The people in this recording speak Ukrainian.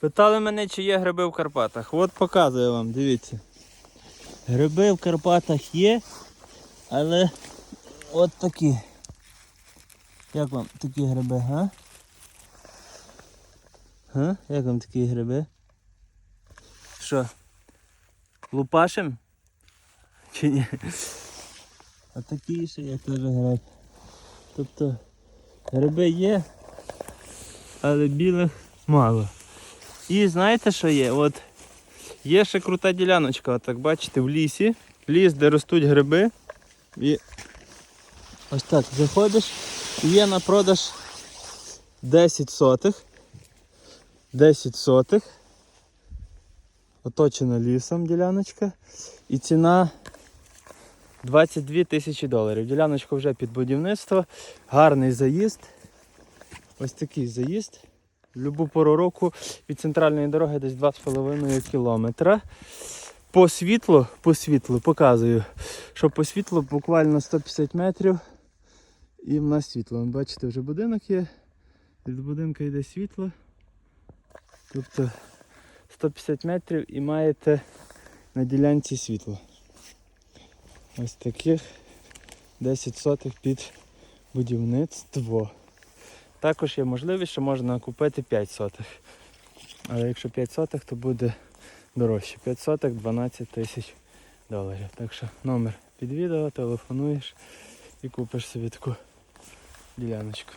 Питали мене, чи є гриби в Карпатах. От показую вам, дивіться. Гриби в Карпатах є, але от такі. Як вам такі гриби, га? Га? Як вам такі гриби? Що? Лупашем? Чи ні? А такі ще є теж гриб. Тобто гриби є, але білих мало. І знаєте, що є? От є ще крута діляночка, так бачите, в лісі. Ліс, де ростуть гриби. І ось так заходиш. Є на продаж 10 сотих. 10 сотих. Оточена лісом діляночка. І ціна 22 тисячі доларів. Діляночка вже під будівництво. Гарний заїзд. Ось такий заїзд. Любу пору року від центральної дороги десь 2,5 кілометра. По світлу, по світлу показую, що по світлу буквально 150 метрів і в нас світло. Бачите, вже будинок є. Від будинку йде світло. Тобто 150 метрів і маєте на ділянці світло. Ось таких 10 сотих під будівництво. Також є можливість, що можна купити 5 сотих. Але якщо 5 сотих, то буде дорожче. 5 сотих 12 тисяч доларів. Так що номер під відео, телефонуєш і купиш собі таку діляночку.